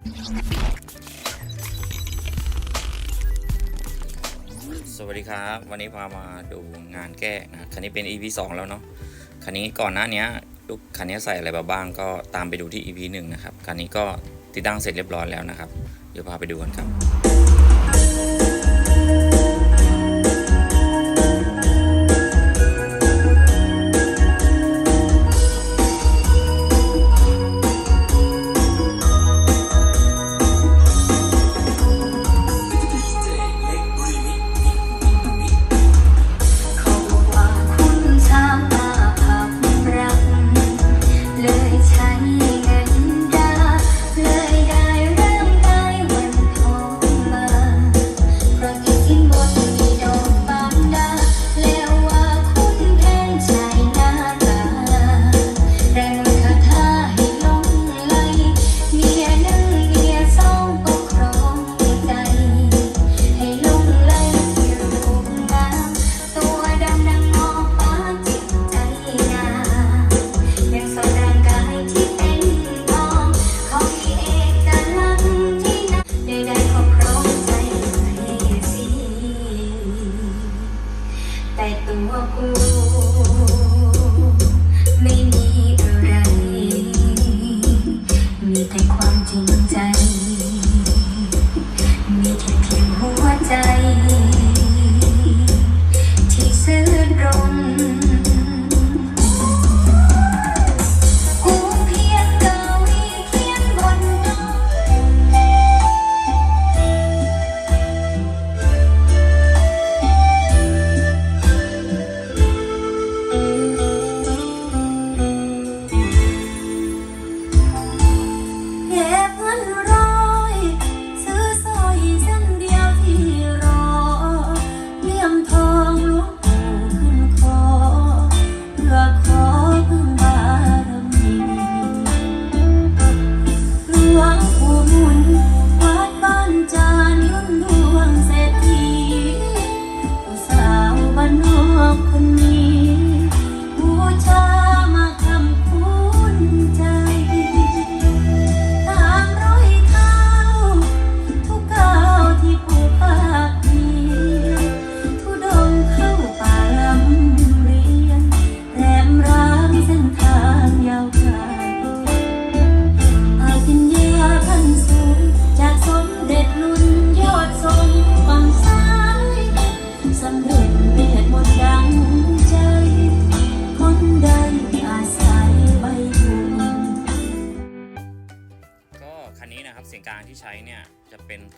สวัสดีครับ วันนี้พามาดูงานแก้นะคันนี้เป็น EP 2 แล้วเนาะคันนี้ก่อนหน้านี้ลูกคันนี้ใส่อะไรบ้างก็ตามไปดูที่ EP 1 นะครับคันนี้ก็ติดตั้งเสร็จเรียบร้อยแล้วนะครับ เดี๋ยวพาไปดูกันครับ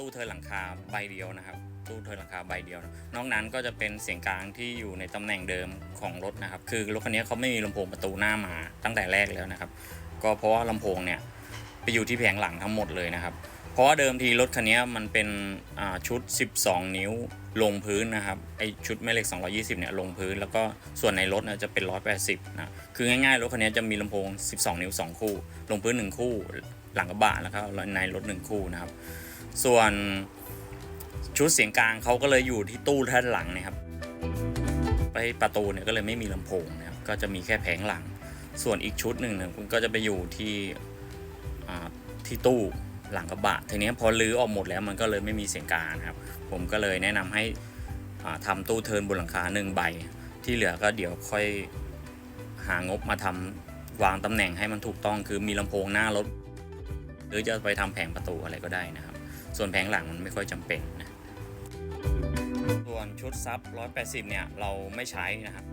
ตู้เทินหลังคาใบเดียวนะครับ ตู้เทินหลังคาใบเดียวนะนอกนั้นก็จะเป็นเสียงกลางที่อยู่ในตำแหน่งเดิมของรถนะครับ คือรถคันนี้เขาไม่มีลำโพงประตูหน้ามาตั้งแต่แรกแล้วนะครับ ก็เพราะว่าลำโพงเนี่ยไปอยู่ที่แผงหลังทั้งหมดเลยนะครับ เพราะว่าเดิมทีรถคันนี้มันเป็นชุด 12 นิ้วลงพื้นนะครับไอชุดแม่เหล็ก 220 เนี่ยลงพื้น แล้วก็ส่วนในรถเนี่ยจะเป็น 180 นะ คือง่ายๆ รถคันนี้จะมีลำโพง 12 นิ้ว 2 คู่ ลงพื้น 1 คู่ หลังกระบะแล้วก็ในรถ 1 คู่นะครับ ส่วนชุดเสียงกลางเขาก็เลยอยู่ที่ตู้ด้านหลังนะครับ ไปประตูเนี่ยก็เลยไม่มีลำโพงนะครับ ก็จะมีแค่แผงหลัง ส่วนอีกชุดหนึ่งเนี่ยคุณก็จะไปอยู่ที่ที่ตู้หลังกระบะ ทีนี้พอลื้อออกหมดแล้วมันก็เลยไม่มีเสียงกลางครับ ผมก็เลยแนะนำให้อ่าทำตู้เทินบนหลังคาหนึ่งใบ ที่เหลือก็เดี๋ยวค่อยหางบมาทำวางตำแหน่งให้มันถูกต้องคือมีลำโพงหน้ารถ หรือจะไปทำแผงประตูอะไรก็ได้นะครับ ส่วนแผงหลังมันไม่ค่อยจำเป็นนะส่วนชุดซับ 180 เนี่ย เราไม่ใช้นะครับ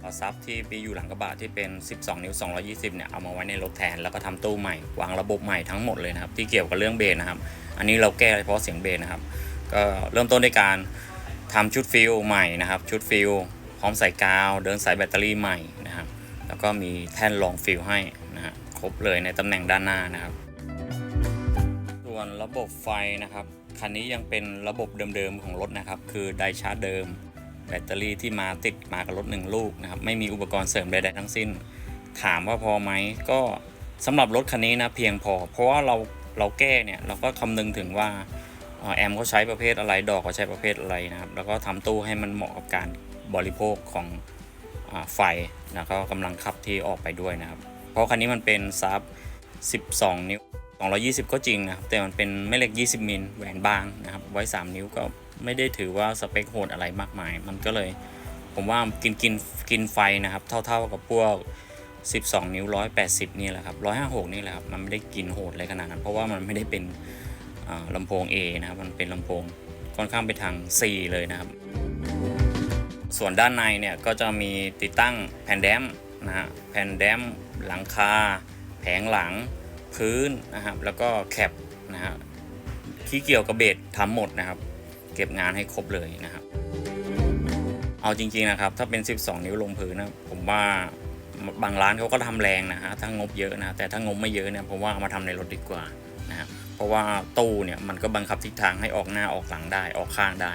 เอาซับที่ไปอยู่หลังกระบะที่เป็น 12 นิ้ว 220 เนี่ย เอามาไว้ในรถแทน แล้วก็ทำตู้ใหม่ วางระบบใหม่ทั้งหมดเลยนะครับ ที่เกี่ยวกับเรื่องเบสนะครับ อันนี้เราแก้เฉพาะเสียงเบสนะครับ ก็เริ่มต้นด้วยการทำชุดฟิลใหม่นะครับ ชุดฟิลพร้อมใส่กาว เดินสายแบตเตอรี่ใหม่นะครับ แล้วก็มีแท่นรองฟิลให้นะฮะ ครบเลยในตำแหน่งด้านหน้านะครับ วนระบบไฟนะครับ คันนี้ยังเป็นระบบเดิมๆของรถนะครับ คือไดชาร์จเดิม แบตเตอรี่ที่มาติดมากับรถหนึ่งลูกนะครับ ไม่มีอุปกรณ์เสริมใดๆทั้งสิ้น ถามว่าพอไหมก็สำหรับรถคันนี้นะเพียงพอ เพราะว่าเราเราแก้เนี่ยเราก็คำนึงถึงว่าเอ่อแอมเขาใช้ประเภทอะไรดอกเขาใช้ประเภทอะไรนะครับ แล้วก็ทำตู้ให้มันเหมาะกับการบริโภคของอไฟแล้วก็กำลังขับที่ออกไปด้วยนะครับ เพราะคันนี้มันเป็นซับ 12 นิ้ว 220 ก็จริงนะครับ แต่มันเป็นแม่เหล็ก 20 มิลแหวนบางนะครับ ไว้ 3 นิ้วก็ไม่ได้ถือว่าสเปคโหดอะไรมากมาย มันก็เลย ผมว่ากินกินกินไฟนะครับ เท่าๆกับพวก 12 นิ้ว 180 นี่แหละครับ 156 นี่แหละครับ มันไม่ได้กินโหดอะไรขนาดนั้น เพราะว่ามันไม่ได้เป็นลำโพง A นะครับ มันเป็นลำโพงค่อนข้างไปทาง C เลยนะครับ ส่วนด้านในเนี่ยก็จะมีติดตั้งแผ่นแดมนะฮะแผ่นแดมหลังคา แผงหลัง พื้นนะครับ แล้วก็แคปนะฮะที่เกี่ยวกับเบสทำหมดนะครับ เก็บงานให้ครบเลยนะครับ เอาจริงๆนะครับ ถ้าเป็น 12 นิ้วลงพื้นนะผมว่าบางร้านเขาก็ทำแรงนะฮะถ้างบเยอะนะแต่ถ้างบไม่เยอะเนี่ยผมว่าเอามาทำในรถดีกว่านะฮะเพราะว่าตู้เนี่ยมันก็บังคับทิศทางให้ออกหน้าออกหลังได้ออกข้างได้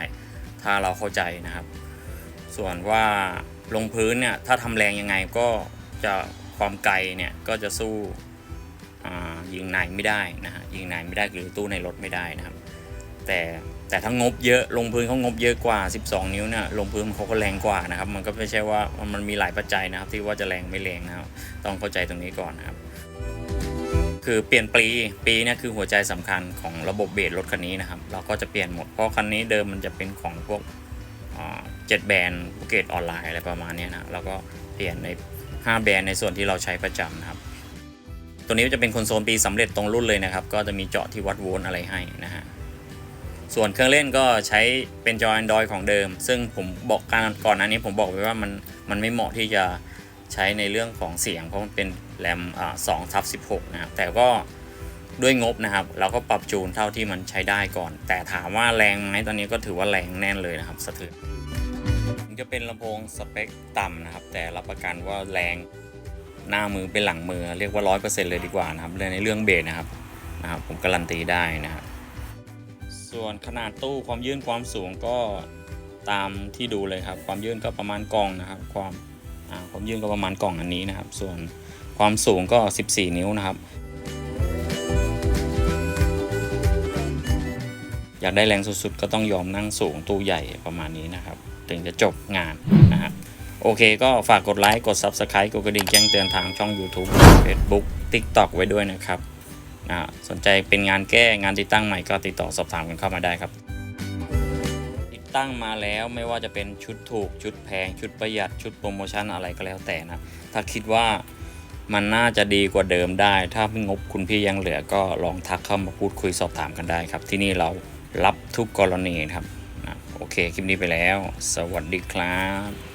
ถ้าเราเข้าใจนะครับ ส่วนว่าลงพื้นเนี่ยถ้าทำแรงยังไงก็จะความไกลเนี่ยก็จะสู้ ยิงในไม่ได้นะฮะยิงในไม่ได้หรือตู้ในรถไม่ได้นะครับแต่แต่ถ้างบเยอะลงพื้นเขางบเยอะกว่า 12 นิ้วเนี่ยลงพื้นเขาก็แรงกว่านะครับ มันก็ไม่ใช่ว่ามันมีหลายปัจจัยนะครับ ที่ว่าจะแรงไม่แรงนะครับต้องเข้าใจตรงนี้ก่อนนะครับ คือเปลี่ยนปีปีเนี่ยคือหัวใจสำคัญของระบบเบรครถคันนี้นะครับ เราก็จะเปลี่ยนหมดเพราะคันนี้เดิมมันจะเป็นของพวกเจ็ดแบรนด์ภูเก็ตออนไลน์อะไรประมาณนี้นะแล้วก็เปลี่ยนใน 5 แบรนด์ในส่วนที่เราใช้ประจำนะครับ ตัวนี้จะเป็นคอนโซลปีสำเร็จตรงรุ่นเลยนะครับ ก็จะมีเจาะที่วัดโวลต์อะไรให้นะฮะส่วนเครื่องเล่นก็ใช้เป็นจอ Android ของเดิม ซึ่งผมบอกการก่อนหน้านี้ผมบอกไว้ว่ามันมันไม่เหมาะที่จะใช้ในเรื่องของเสียง เพราะมันเป็นแรมสองทับสิบหกนะครับแต่ก็ด้วยงบนะครับ เราก็ปรับจูนเท่าที่มันใช้ได้ก่อน แต่ถามว่าแรงไหมตอนนี้ก็ถือว่าแรงแน่นเลยนะครับสะเทือนจะเป็นลำโพงสเปคต่ำนะครับ แต่รับประกันว่าแรง หน้ามือเป็นหลังมือเรียกว่า100%เลยดีกว่านะครับเลยในเรื่องเบสนะครับนะครับ ผมการันตีได้นะครับส่วนขนาดตู้ความยื่นความสูงก็ตามที่ดูเลยครับ ความยื่นก็ประมาณกล่องนะครับ ความความยื่นก็ประมาณกล่องอันนี้นะครับ ส่วนความสูงก็ 14 นิ้วนะครับ อยากได้แรงสุดๆ ก็ต้องยอมนั่งสูงตู้ใหญ่ประมาณนี้นะครับ ถึงจะจบงานนะฮะ โอเคก็ฝากกดไลค์ กด Subscribe กดกระดิ่งแจ้งเตือนทางช่อง YouTube Facebook TikTok ไว้ด้วยนะครับนะสนใจเป็นงานแก้งานติดตั้งใหม่ก็ติดต่อสอบถามกันเข้ามาได้ครับ ติดตั้งมาแล้วไม่ว่าจะเป็นชุดถูกชุดแพง ชุดประหยัดชุดโปรโมชั่นอะไรก็แล้วแต่นะ ถ้าคิดว่ามันน่าจะดีกว่าเดิมได้ ถ้างบคุณพี่ยังเหลือก็ลองทักเข้ามาพูดคุยสอบถามกันได้ครับ ที่นี่เรารับทุกกรณีครับนะโอเคคลิปนี้ไปแล้ว สวัสดีครับ